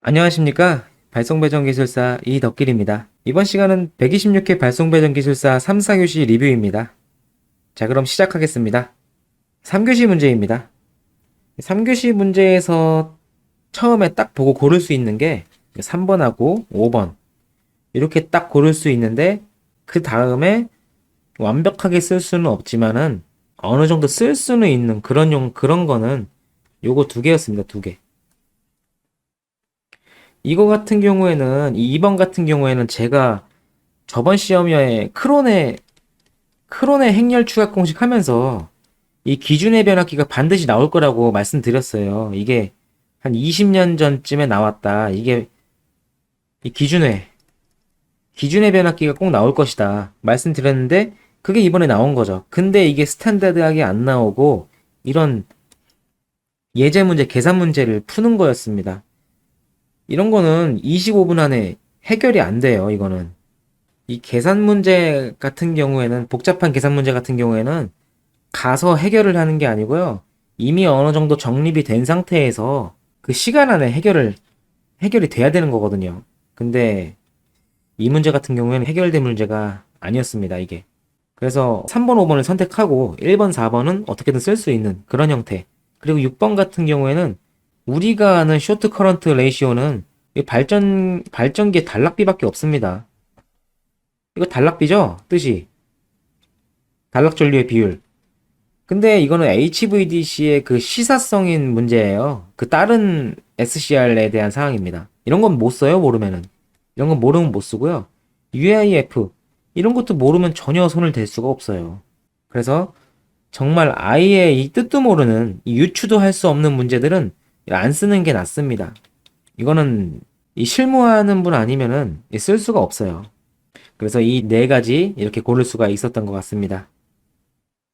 안녕하십니까. 발송배정기술사 이덕길입니다. 이번 시간은 126회 발송배정기술사 3, 4교시 리뷰입니다. 자, 그럼 시작하겠습니다. 3교시 문제입니다. 3교시 문제에서 처음에 딱 보고 고를 수 있는 게 3번하고 5번. 이렇게 딱 고를 수 있는데, 그 다음에 완벽하게 쓸 수는 없지만은, 어느 정도 쓸 수는 있는 그런 용, 그런 거는 요거 두 개였습니다. 두 개. 이거 같은 경우에는, 이 2번 같은 경우에는 제가 저번 시험에 크론의, 크론의 행렬 추가 공식 하면서 이 기준의 변압기가 반드시 나올 거라고 말씀드렸어요. 이게 한 20년 전쯤에 나왔다. 이게 이 기준의, 기준의 변압기가 꼭 나올 것이다. 말씀드렸는데, 그게 이번에 나온 거죠. 근데 이게 스탠다드하게 안 나오고, 이런 예제 문제, 계산 문제를 푸는 거였습니다. 이런 거는 25분 안에 해결이 안 돼요, 이거는. 이 계산 문제 같은 경우에는, 복잡한 계산 문제 같은 경우에는 가서 해결을 하는 게 아니고요. 이미 어느 정도 정립이 된 상태에서 그 시간 안에 해결을, 해결이 돼야 되는 거거든요. 근데 이 문제 같은 경우에는 해결된 문제가 아니었습니다, 이게. 그래서 3번, 5번을 선택하고 1번, 4번은 어떻게든 쓸 수 있는 그런 형태. 그리고 6번 같은 경우에는 우리가 아는 쇼트 커런트 레이시오는 이 발전 발전기의 단락비밖에 없습니다. 이거 단락비죠? 뜻이 단락 전류의 비율. 근데 이거는 HVDC의 그 시사성인 문제예요. 그 다른 SCR에 대한 사항입니다. 이런 건 못 써요, 모르면은. 이런 건 모르면 못 쓰고요. UIF 이런 것도 모르면 전혀 손을 댈 수가 없어요. 그래서 정말 아예 이 뜻도 모르는 이 유추도 할 수 없는 문제들은 안 쓰는 게 낫습니다. 이거는 이 실무하는 분 아니면은 쓸 수가 없어요. 그래서 이 네 가지 이렇게 고를 수가 있었던 것 같습니다.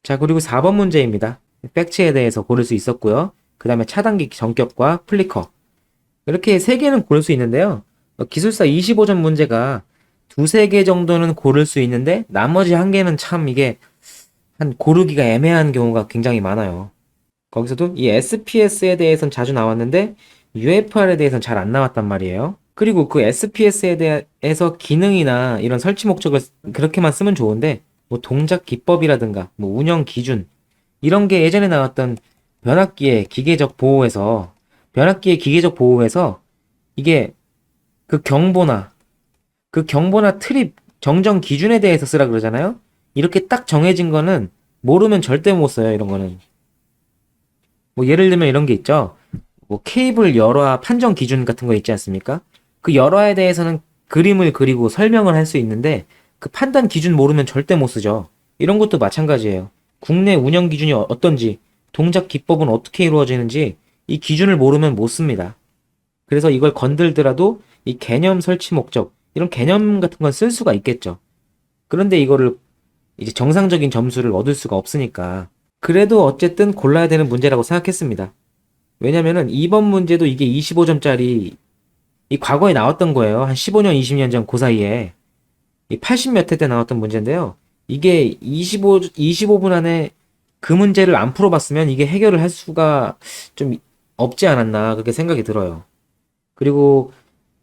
자, 그리고 4번 문제입니다. 백치에 대해서 고를 수 있었고요. 그 다음에 차단기 전격과 플리커. 이렇게 세 개는 고를 수 있는데요. 어, 기술사 25점 문제가 두세 개 정도는 고를 수 있는데 나머지 한 개는 참 이게 한 고르기가 애매한 경우가 굉장히 많아요. 거기서도 이 SPS에 대해서는 자주 나왔는데 UFR에 대해서는 잘 안 나왔단 말이에요. 그리고 그 SPS에 대해서 기능이나 이런 설치 목적을 그렇게만 쓰면 좋은데 뭐 동작 기법이라든가 뭐 운영 기준 이런 게 예전에 나왔던 변압기의 기계적 보호에서 변압기의 기계적 보호에서 이게 그 경보나 그 경보나 트립 정정 기준에 대해서 쓰라 그러잖아요. 이렇게 딱 정해진 거는 모르면 절대 못 써요. 이런 거는. 뭐 예를 들면 이런 게 있죠. 뭐 케이블 열화 판정 기준 같은 거 있지 않습니까? 그 열화에 대해서는 그림을 그리고 설명을 할 수 있는데 그 판단 기준 모르면 절대 못 쓰죠. 이런 것도 마찬가지예요. 국내 운영 기준이 어- 어떤지, 동작 기법은 어떻게 이루어지는지 이 기준을 모르면 못 씁니다. 그래서 이걸 건들더라도 이 개념 설치 목적, 이런 개념 같은 건 쓸 수가 있겠죠. 그런데 이거를 이제 정상적인 점수를 얻을 수가 없으니까 그래도 어쨌든 골라야 되는 문제라고 생각했습니다. 왜냐면은 이번 문제도 이게 25점짜리 이 과거에 나왔던 거예요. 한 15년, 20년 전 그 사이에 이 80몇 회 때 나왔던 문제인데요. 이게 25, 25분 안에 그 문제를 안 풀어봤으면 이게 해결을 할 수가 좀 없지 않았나 그렇게 생각이 들어요. 그리고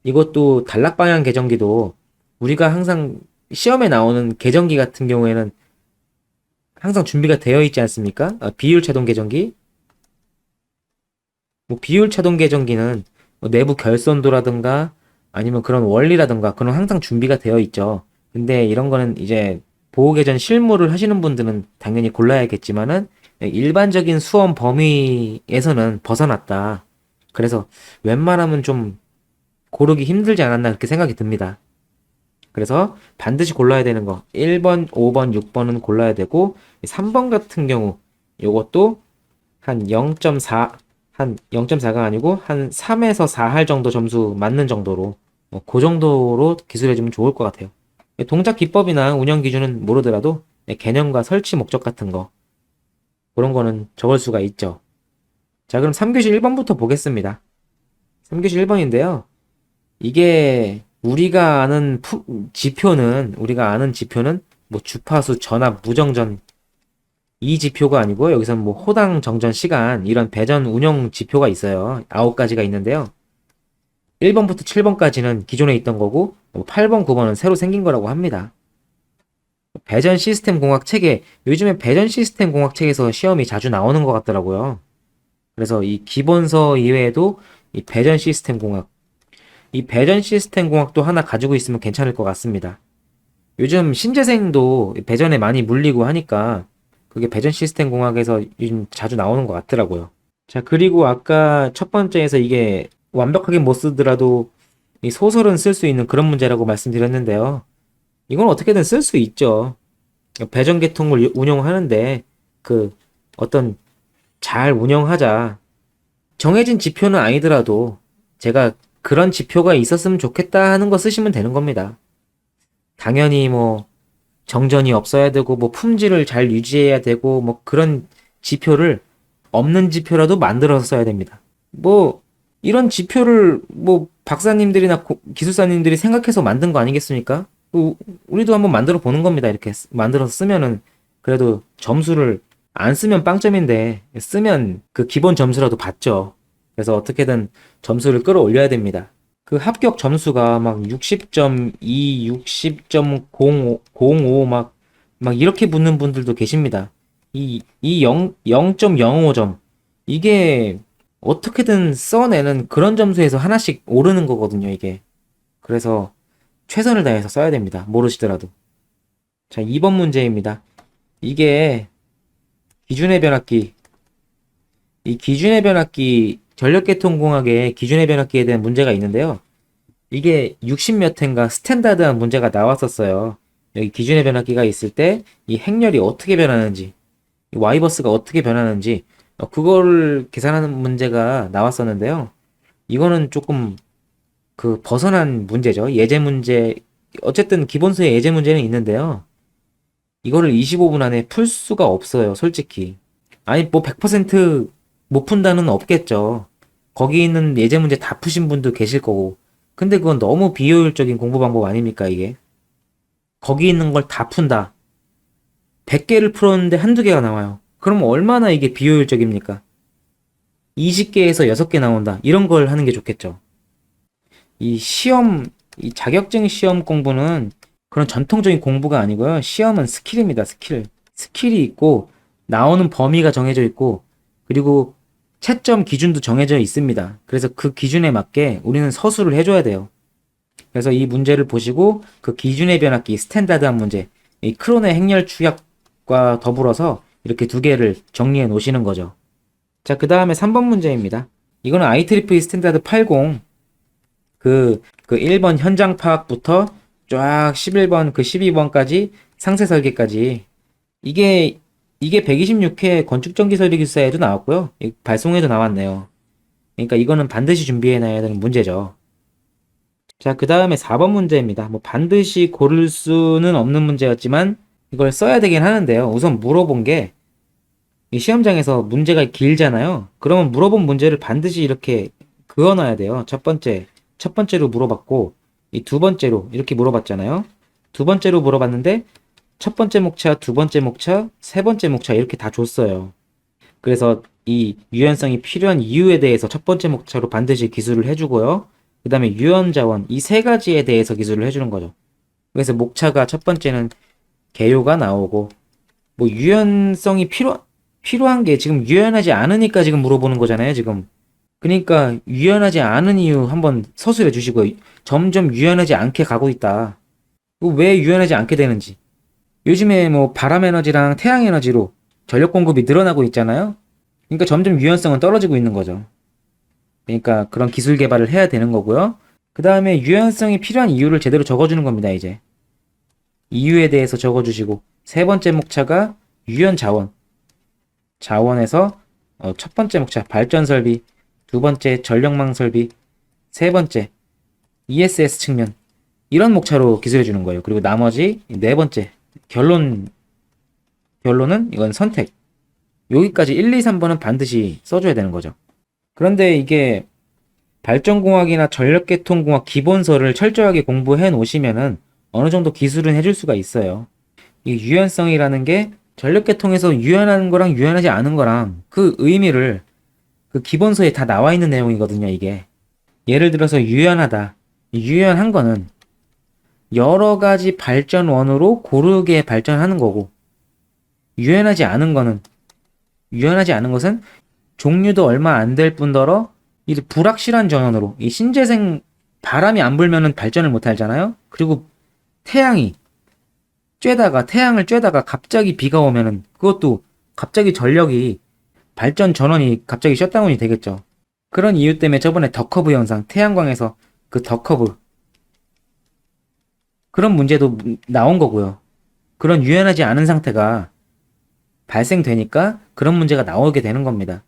이것도 단락 방향 계정기도 우리가 항상 시험에 나오는 계정기 같은 경우에는 항상 준비가 되어 있지 않습니까? 아, 비율 차동 계정기. 뭐 비율 차동 계정기는 뭐 내부 결선도라든가 아니면 그런 원리라든가 그런 항상 준비가 되어 있죠. 근데 이런 거는 이제 보호 계정 실무를 하시는 분들은 당연히 골라야겠지만은 일반적인 수험 범위에서는 벗어났다. 그래서 웬만하면 좀 고르기 힘들지 않았나 그렇게 생각이 듭니다. 그래서 반드시 골라야 되는 거 1번, 5번, 6번은 골라야 되고 3번 같은 경우 요것도 한 0.4, 한 0.4가 아니고 한 3에서 4 할 정도 점수 맞는 정도로 뭐그 정도로 기술해주면 좋을 것 같아요. 동작 기법이나 운영 기준은 모르더라도 개념과 설치 목적 같은 거 그런 거는 적을 수가 있죠. 자, 그럼 3교시 1번부터 보겠습니다. 3교시 1번인데요. 이게 우리가 아는 푸- 지표는 우리가 아는 지표는 뭐 주파수, 전압, 무정전 이 지표가 아니고 여기서 뭐 호당 정전 시간 이런 배전 운영 지표가 있어요. 아홉 가지가 있는데요. 1번부터 7번까지는 기존에 있던 거고 8번, 9번은 새로 생긴 거라고 합니다. 배전 시스템 공학 책에 요즘에 배전 시스템 공학 책에서 시험이 자주 나오는 것 같더라고요. 그래서 이 기본서 이외에도 이 배전 시스템 공학, 이 배전 시스템 공학도 하나 가지고 있으면 괜찮을 것 같습니다. 요즘 신재생도 배전에 많이 물리고 하니까 그게 배전 시스템 공학에서 요즘 자주 나오는 것 같더라고요. 자, 그리고 아까 첫 번째에서 이게 완벽하게 못 쓰더라도 이 소설은 쓸 수 있는 그런 문제라고 말씀드렸는데요. 이건 어떻게든 쓸 수 있죠. 배전 계통을 운영하는데 그 어떤 잘 운영하자. 정해진 지표는 아니더라도 제가 그런 지표가 있었으면 좋겠다 하는 거 쓰시면 되는 겁니다. 당연히 뭐 정전이 없어야 되고 뭐 품질을 잘 유지해야 되고 뭐 그런 지표를 없는 지표라도 만들어서 써야 됩니다. 뭐 이런 지표를 뭐 박사님들이나 고- 기술사님들이 생각해서 만든 거 아니겠습니까? 우- 우리도 한번 만들어 보는 겁니다. 이렇게 쓰- 만들어서 쓰면은 그래도 점수를 안 쓰면 빵점인데 쓰면 그 기본 점수라도 받죠. 그래서 어떻게든 점수를 끌어올려야 됩니다. 그 합격 점수가 막 60.2, 60.05, 막, 막 이렇게 붙는 분들도 계십니다. 이, 이 0, 0.05점. 이게 어떻게든 써내는 그런 점수에서 하나씩 오르는 거거든요, 이게. 그래서 최선을 다해서 써야 됩니다. 모르시더라도. 자, 2번 문제입니다. 이게 기준의 변압기. 이 기준의 변압기, 전력계통공학의 기준의 변압기에 대한 문제가 있는데요. 이게 60몇 회인가 스탠다드한 문제가 나왔었어요. 여기 기준의 변압기가 있을 때 이 행렬이 어떻게 변하는지, 이 와이버스가 어떻게 변하는지, 어, 그거를 계산하는 문제가 나왔었는데요. 이거는 조금 그 벗어난 문제죠. 예제 문제, 어쨌든 기본서에 예제 문제는 있는데요. 이거를 25분 안에 풀 수가 없어요, 솔직히. 아니, 뭐 100%못 푼다는 없겠죠. 거기 있는 예제 문제 다 푸신 분도 계실 거고. 근데 그건 너무 비효율적인 공부 방법 아닙니까, 이게? 거기 있는 걸 다 푼다. 100개를 풀었는데 한두 개가 나와요. 그럼 얼마나 이게 비효율적입니까? 20개에서 6개 나온다. 이런 걸 하는 게 좋겠죠. 이 시험, 이 자격증 시험 공부는 그런 전통적인 공부가 아니고요. 시험은 스킬입니다, 스킬. 스킬이 있고, 나오는 범위가 정해져 있고, 그리고 채점 기준도 정해져 있습니다. 그래서 그 기준에 맞게 우리는 서술을 해줘야 돼요. 그래서 이 문제를 보시고 그 기준의 변압기 스탠다드한 문제, 이 크론의 행렬 추약과 더불어서 이렇게 두 개를 정리해 놓으시는 거죠. 자, 그 다음에 3번 문제입니다. 이거는 IEEE 스탠다드 80, 그, 그 1번 현장 파악부터 쫙 11번, 그 12번까지 상세 설계까지. 이게 이게 126회 건축전기설계 기사에도 나왔고요. 이 발송에도 나왔네요. 그러니까 이거는 반드시 준비해놔야 되는 문제죠. 자, 그 다음에 4번 문제입니다. 뭐 반드시 고를 수는 없는 문제였지만 이걸 써야 되긴 하는데요. 우선 물어본 게이 시험장에서 문제가 길잖아요. 그러면 물어본 문제를 반드시 이렇게 그어놔야 돼요. 첫 번째, 첫 번째로 물어봤고 이 두 번째로 이렇게 물어봤잖아요. 두 번째로 물어봤는데 첫 번째 목차, 두 번째 목차, 세 번째 목차 이렇게 다 줬어요. 그래서 이 유연성이 필요한 이유에 대해서 첫 번째 목차로 반드시 기술을 해주고요. 그 다음에 유연 자원 이 세 가지에 대해서 기술을 해주는 거죠. 그래서 목차가 첫 번째는 개요가 나오고 뭐 유연성이 필요 필요한 게 지금 유연하지 않으니까 지금 물어보는 거잖아요. 지금 그러니까 유연하지 않은 이유 한번 서술해 주시고 점점 유연하지 않게 가고 있다. 왜 유연하지 않게 되는지 요즘에 뭐 바람 에너지랑 태양 에너지로 전력 공급이 늘어나고 있잖아요. 그러니까 점점 유연성은 떨어지고 있는 거죠. 그러니까 그런 기술 개발을 해야 되는 거고요. 그 다음에 유연성이 필요한 이유를 제대로 적어주는 겁니다, 이제. 이유에 대해서 적어주시고, 세 번째 목차가 유연 자원. 자원에서 어, 첫 번째 목차 발전 설비, 두 번째 전력망 설비, 세 번째 ESS 측면. 이런 목차로 기술해 주는 거예요. 그리고 나머지 네 번째 결론 결론은 이건 선택. 여기까지 1, 2, 3번은 반드시 써줘야 되는 거죠. 그런데 이게 발전공학이나 전력계통공학 기본서를 철저하게 공부해 놓으시면은 어느 정도 기술은 해줄 수가 있어요. 이 유연성이라는 게 전력계통에서 유연한 거랑 유연하지 않은 거랑 그 의미를 그 기본서에 다 나와 있는 내용이거든요, 이게. 예를 들어서 유연하다. 유연한 거는 여러 가지 발전원으로 고르게 발전하는 거고, 유연하지 않은 거는, 유연하지 않은 것은 종류도 얼마 안 될 뿐더러 이 불확실한 전원으로 이 신재생 바람이 안 불면은 발전을 못 하잖아요. 그리고 태양이 쬐다가 태양을 쬐다가 갑자기 비가 오면은 그것도 갑자기 전력이 발전 전원이 갑자기 셧다운이 되겠죠. 그런 이유 때문에 저번에 더커브 현상 태양광에서 그 더커브 그런 문제도 나온 거고요. 그런 유연하지 않은 상태가 발생되니까 그런 문제가 나오게 되는 겁니다.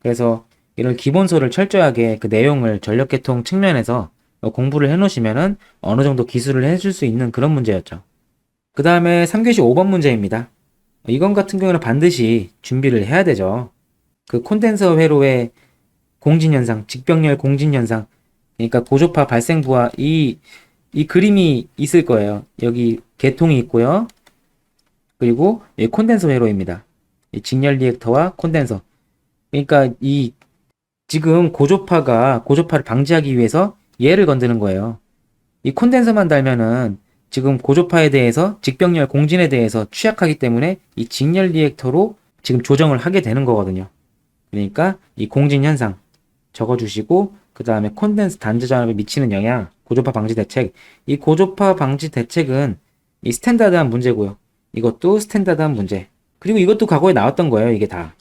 그래서 이런 기본소를 철저하게 그 내용을 전력계통 측면에서 공부를 해놓으시면은 어느 정도 기술을 해줄 수 있는 그런 문제였죠. 그 다음에 3교시 5번 문제입니다. 이건 같은 경우는 반드시 준비를 해야 되죠. 그 콘덴서 회로의 공진현상, 직병렬 공진현상, 그러니까 고조파 발생부와 이, 이 그림이 있을 거예요. 여기 개통이 있고요. 그리고 이 콘덴서 회로입니다. 이 직렬 리액터와 콘덴서. 그러니까 이 지금 고조파가 고조파를 방지하기 위해서 얘를 건드는 거예요. 이 콘덴서만 달면은 지금 고조파에 대해서 직병렬 공진에 대해서 취약하기 때문에 이 직렬 리액터로 지금 조정을 하게 되는 거거든요. 그러니까 이 공진 현상 적어주시고 그 다음에 콘덴스 단자 전압에 미치는 영향, 고조파 방지 대책. 이 고조파 방지 대책은 이 스탠다드한 문제고요. 이것도 스탠다드한 문제. 그리고 이것도 과거에 나왔던 거예요. 이게 다.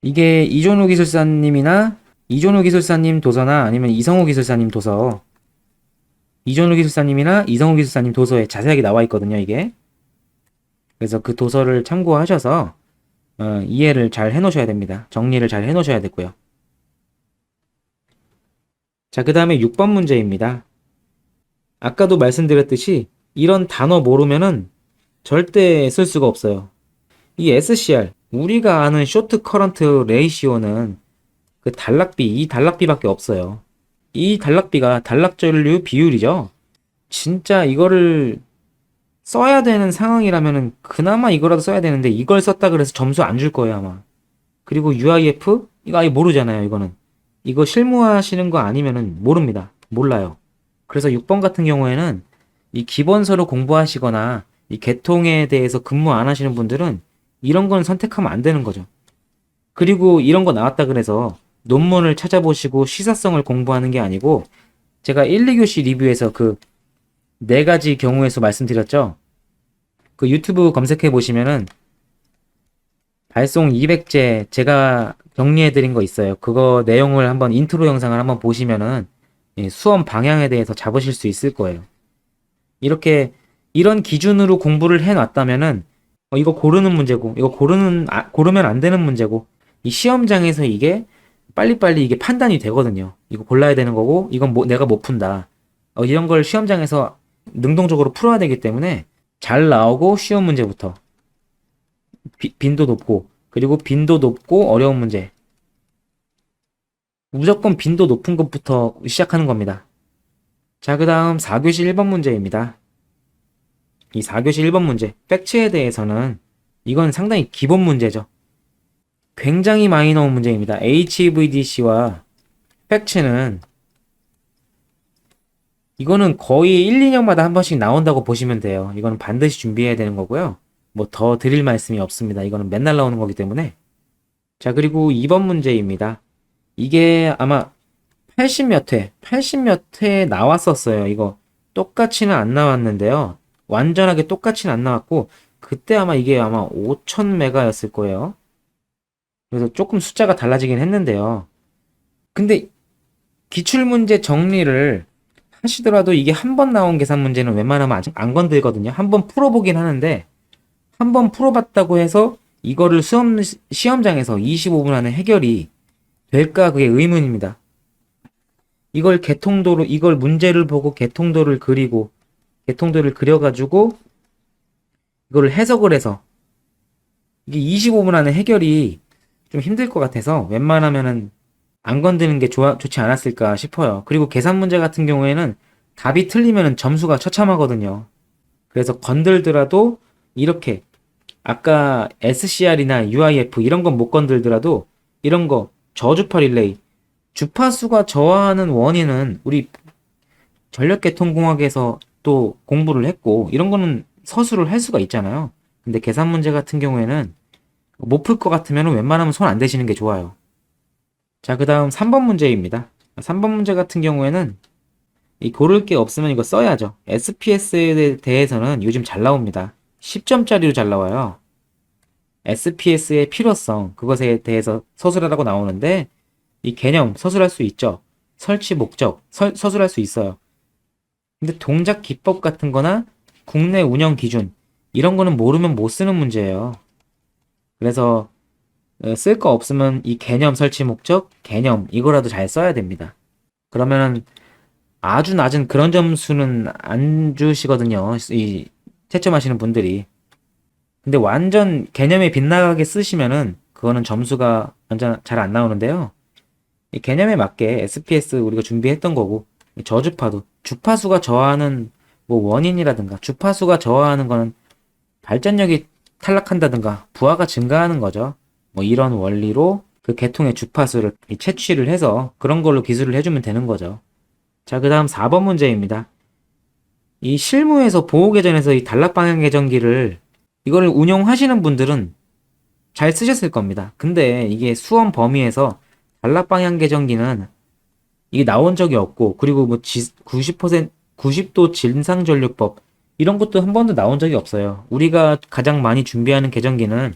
이게 이존우 기술사님이나 이존우 기술사님 도서나 아니면 이성호 기술사님 도서 이존우 기술사님이나 이성호 기술사님 도서에 자세하게 나와 있거든요. 이게. 그래서 그 도서를 참고하셔서 어, 이해를 잘 해놓으셔야 됩니다. 정리를 잘 해놓으셔야 되고요. 자, 그 다음에 6번 문제입니다. 아까도 말씀드렸듯이 이런 단어 모르면은 절대 쓸 수가 없어요. 이 SCR, 우리가 아는 쇼트 커런트 레이시오는 그 단락비, 이 단락비밖에 없어요. 이 단락비가 단락전류 비율이죠. 진짜 이거를 써야 되는 상황이라면은 그나마 이거라도 써야 되는데 이걸 썼다 그래서 점수 안 줄 거예요 아마. 그리고 UIF 이거 아예 모르잖아요 이거는. 이거 실무하시는 거 아니면은 모릅니다. 몰라요. 그래서 6번 같은 경우에는 이 기본서로 공부하시거나 이 개통에 대해서 근무 안 하시는 분들은 이런 건 선택하면 안 되는 거죠. 그리고 이런 거 나왔다 그래서 논문을 찾아보시고 시사성을 공부하는 게 아니고 제가 1, 2교시 리뷰에서 그 네 가지 경우에서 말씀드렸죠. 그 유튜브 검색해 보시면은 발송 200제 제가 정리해 드린 거 있어요. 그거 내용을 한번 인트로 영상을 한번 보시면은 수험 방향에 대해서 잡으실 수 있을 거예요. 이렇게 이런 기준으로 공부를 해 놨다면은 어, 이거 고르는 문제고 이거 고르는 아, 고르면 안 되는 문제고 이 시험장에서 이게 빨리빨리 이게 판단이 되거든요. 이거 골라야 되는 거고, 이건 뭐, 내가 못 푼다. 어, 이런 걸 시험장에서 능동적으로 풀어야 되기 때문에 잘 나오고 쉬운 문제부터. 비, 빈도 높고, 그리고 빈도 높고 어려운 문제. 무조건 빈도 높은 것부터 시작하는 겁니다. 자, 그 다음 4교시 1번 문제입니다. 이 4교시 1번 문제, 팩츠에 대해서는 이건 상당히 기본 문제죠. 굉장히 많이 나온 문제입니다. HVDC와 팩츠는 이거는 거의 1, 2년마다 한 번씩 나온다고 보시면 돼요. 이거는 반드시 준비해야 되는 거고요. 뭐 더 드릴 말씀이 없습니다. 이거는 맨날 나오는 거기 때문에. 자, 그리고 2번 문제입니다. 이게 아마 80몇 회, 80몇회 나왔었어요. 이거 똑같이는 안 나왔는데요. 완전하게 똑같이는 안 나왔고, 그때 아마 이게 아마 5000 메가였을 거예요. 그래서 조금 숫자가 달라지긴 했는데요. 근데 기출문제 정리를 하시더라도 이게 한 번 나온 계산 문제는 웬만하면 아직 안 건들거든요. 한 번 풀어보긴 하는데 한 번 풀어봤다고 해서 이거를 수험 시험장에서 25분 안에 해결이 될까 그게 의문입니다. 이걸 개통도로 이걸 문제를 보고 개통도를 그리고 개통도를 그려가지고 이거를 해석을 해서 이게 25분 안에 해결이 좀 힘들 것 같아서 웬만하면은 안 건드는 게 좋아, 좋지 않았을까 싶어요. 그리고 계산 문제 같은 경우에는 답이 틀리면 점수가 처참하거든요. 그래서 건들더라도 이렇게 아까 SCR이나 UIF 이런 건 못 건들더라도 이런 거 저주파 릴레이 주파수가 저하하는 원인은 우리 전력계통공학에서 또 공부를 했고 이런 거는 서술을 할 수가 있잖아요. 근데 계산 문제 같은 경우에는 못 풀 것 같으면 웬만하면 손 안 대시는 게 좋아요. 자, 그 다음 3번 문제입니다. 3번 문제 같은 경우에는 이 고를 게 없으면 이거 써야죠. SPS에 대해서는 요즘 잘 나옵니다. 10점짜리로 잘 나와요. SPS의 필요성, 그것에 대해서 서술하라고 나오는데, 이 개념 서술할 수 있죠. 설치 목적, 서, 서술할 수 있어요. 근데 동작 기법 같은 거나 국내 운영 기준, 이런 거는 모르면 못 쓰는 문제예요. 그래서 쓸 거 없으면 이 개념 설치 목적, 개념, 이거라도 잘 써야 됩니다. 그러면은 아주 낮은 그런 점수는 안 주시거든요. 이 채점하시는 분들이. 근데 완전 개념에 빗나가게 쓰시면은 그거는 점수가 완전 잘 안 나오는데요. 이 개념에 맞게 SPS 우리가 준비했던 거고 이 저주파도 주파수가 저하하는 뭐 원인이라든가 주파수가 저하하는 거는 발전력이 탈락한다든가 부하가 증가하는 거죠. 뭐 이런 원리로 그 계통의 주파수를 이 채취를 해서 그런 걸로 기술을 해주면 되는 거죠. 자, 그 다음 4번 문제입니다. 이 실무에서 보호계전에서 이 단락방향 계전기를 이거를 운용하시는 분들은 잘 쓰셨을 겁니다. 근데 이게 수험 범위에서 단락방향 계전기는 이게 나온 적이 없고 그리고 뭐 90% 90도 진상 전류법 이런 것도 한 번도 나온 적이 없어요. 우리가 가장 많이 준비하는 계전기는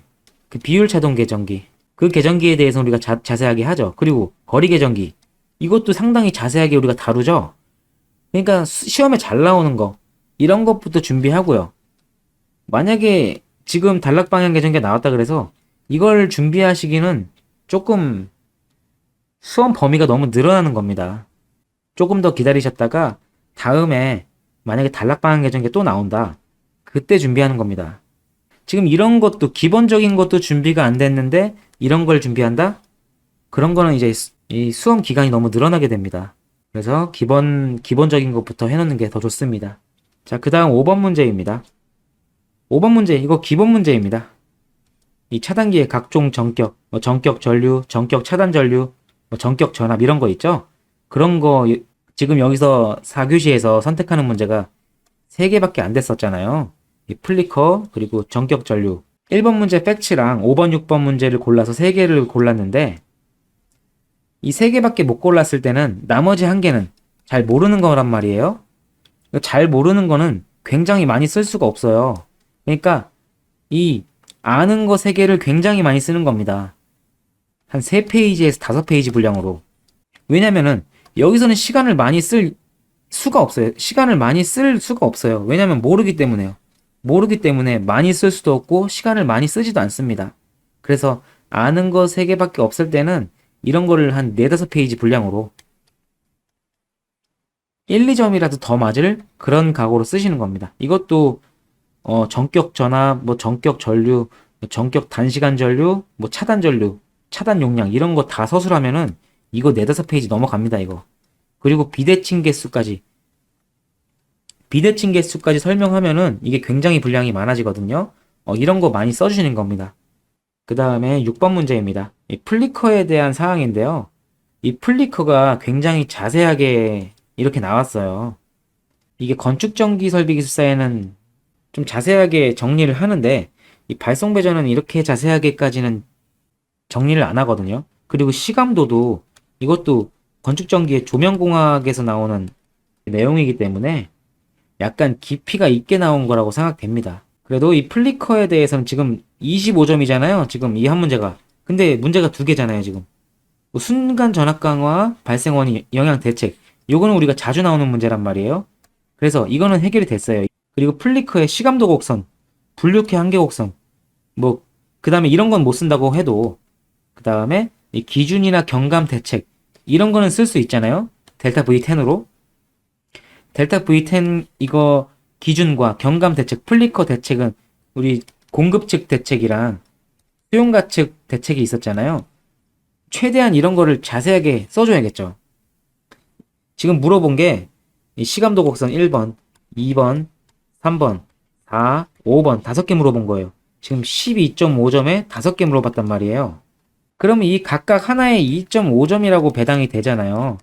그 비율 차동 계전기 그 계전기에 대해서 우리가 자, 자세하게 하죠. 그리고 거리 계전기 이것도 상당히 자세하게 우리가 다루죠. 그러니까 수- 시험에 잘 나오는 거 이런 것부터 준비하고요. 만약에 지금 단락 방향 계전기가 나왔다 그래서 이걸 준비하시기는 조금 수험 범위가 너무 늘어나는 겁니다. 조금 더 기다리셨다가 다음에 만약에 단락 방향 계전기가 또 나온다. 그때 준비하는 겁니다. 지금 이런 것도 기본적인 것도 준비가 안 됐는데 이런 걸 준비한다? 그런 거는 이제 수- 이 수험 기간이 너무 늘어나게 됩니다. 그래서 기본 기본적인 것부터 해 놓는 게 더 좋습니다. 자, 그 다음 5번 문제입니다. 5번 문제, 이거 기본 문제입니다. 이 차단기의 각종 전격, 뭐 전격 전류, 전격 차단 전류, 뭐 전격 전압 이런 거 있죠? 그런 거 이- 지금 여기서 4교시에서 선택하는 문제가 3개밖에 안 됐었잖아요. 이 플리커, 그리고 전격 전류. 1번 문제 팩츠랑 5번, 6번 문제를 골라서 3개를 골랐는데 이 3개밖에 못 골랐을 때는 나머지 한 개는 잘 모르는 거란 말이에요. 잘 모르는 거는 굉장히 많이 쓸 수가 없어요. 그러니까 이 아는 거 3개를 굉장히 많이 쓰는 겁니다. 한 3페이지에서 5페이지 분량으로. 왜냐면은 여기서는 시간을 많이 쓸 수가 없어요. 시간을 많이 쓸 수가 없어요. 왜냐면 모르기 때문에요. 모르기 때문에 많이 쓸 수도 없고 시간을 많이 쓰지도 않습니다. 그래서 아는 거 3개밖에 없을 때는 이런 거를 한 4, 5페이지 분량으로 1, 2점이라도 더 맞을 그런 각오로 쓰시는 겁니다. 이것도 어, 전격 전압, 뭐 전격 전류, 뭐 전격 단시간 전류, 뭐 차단 전류, 차단 용량 이런 거 다 서술하면은 이거 4, 5페이지 넘어갑니다, 이거. 그리고 비대칭 개수까지 비대칭 개수까지 설명하면은 이게 굉장히 분량이 많아지거든요. 어, 이런 거 많이 써주시는 겁니다. 그 다음에 6번 문제입니다. 이 플리커에 대한 사항인데요. 이 플리커가 굉장히 자세하게 이렇게 나왔어요. 이게 건축전기 설비 기술사에는 좀 자세하게 정리를 하는데 이 발송 배전은 이렇게 자세하게까지는 정리를 안 하거든요. 그리고 시감도도 이것도 건축전기의 조명공학에서 나오는 내용이기 때문에 약간 깊이가 있게 나온 거라고 생각됩니다. 그래도 이 플리커에 대해서는 지금 25점이잖아요. 지금 이 한 문제가. 근데 문제가 두 개잖아요, 지금. 뭐 순간 전압 강화, 발생 원인, 영향 대책. 요거는 우리가 자주 나오는 문제란 말이에요. 그래서 이거는 해결이 됐어요. 그리고 플리커의 시감도 곡선, 분류회 한계 곡선. 뭐, 그 다음에 이런 건 못 쓴다고 해도, 그 다음에 이 기준이나 경감 대책. 이런 거는 쓸 수 있잖아요. 델타 V10으로. 델타 V10 이거 기준과 경감 대책, 플리커 대책은 우리 공급 측 대책이랑 수용가 측 대책이 있었잖아요. 최대한 이런 거를 자세하게 써줘야겠죠. 지금 물어본 게이 시감도 곡선 1번, 2번, 3번, 4, 5번 다섯 개 물어본 거예요. 지금 12.5점에 다섯 개 물어봤단 말이에요. 그러면 이 각각 하나에 2.5점이라고 배당이 되잖아요.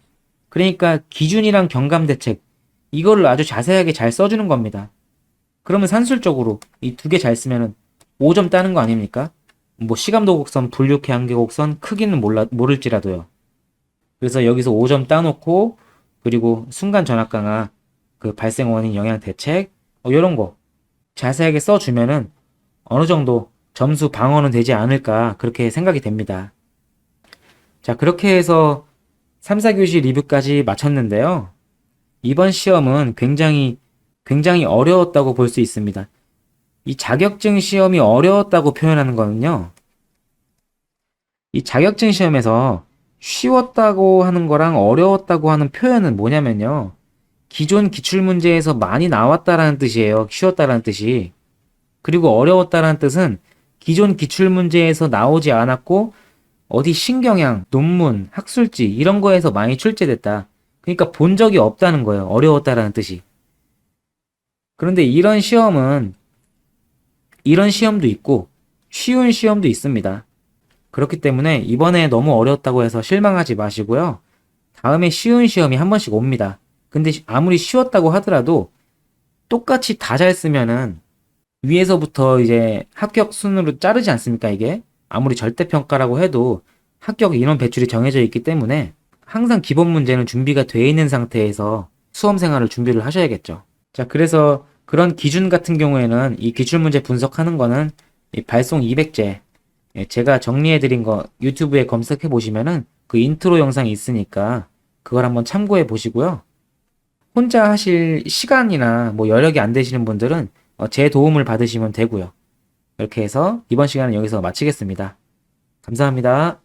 그러니까 기준이랑 경감 대책 이거를 아주 자세하게 잘 써주는 겁니다. 그러면 산술적으로 이 두 개 잘 쓰면은 5점 따는 거 아닙니까? 뭐 시감도 곡선, 분류계 한계 곡선 크기는 몰라 모를지라도요. 그래서 여기서 5점 따놓고 그리고 순간 전압 강화, 그 발생 원인 영향 대책 뭐 이런 거 자세하게 써주면은 어느 정도 점수 방어는 되지 않을까 그렇게 생각이 됩니다. 자 그렇게 해서 3, 4교시 리뷰까지 마쳤는데요. 이번 시험은 굉장히 굉장히 어려웠다고 볼 수 있습니다. 이 자격증 시험이 어려웠다고 표현하는 거는요. 이 자격증 시험에서 쉬웠다고 하는 거랑 어려웠다고 하는 표현은 뭐냐면요. 기존 기출문제에서 많이 나왔다라는 뜻이에요. 쉬웠다라는 뜻이. 그리고 어려웠다라는 뜻은 기존 기출문제에서 나오지 않았고 어디 신경향, 논문, 학술지 이런 거에서 많이 출제됐다. 그러니까 본 적이 없다는 거예요. 어려웠다라는 뜻이. 그런데 이런 시험은 이런 시험도 있고 쉬운 시험도 있습니다. 그렇기 때문에 이번에 너무 어려웠다고 해서 실망하지 마시고요. 다음에 쉬운 시험이 한 번씩 옵니다. 근데 아무리 쉬웠다고 하더라도 똑같이 다 잘 쓰면은 위에서부터 이제 합격 순으로 자르지 않습니까, 이게? 아무리 절대평가라고 해도 합격 인원 배출이 정해져 있기 때문에 항상 기본 문제는 준비가 돼 있는 상태에서 수험 생활을 준비를 하셔야겠죠. 자, 그래서 그런 기준 같은 경우에는 이 기출 문제 분석하는 거는 이 발송 200제 예, 제가 정리해 드린 거 유튜브에 검색해 보시면은 그 인트로 영상이 있으니까 그걸 한번 참고해 보시고요. 혼자 하실 시간이나 뭐 여력이 안 되시는 분들은 어, 제 도움을 받으시면 되고요. 이렇게 해서 이번 시간은 여기서 마치겠습니다. 감사합니다.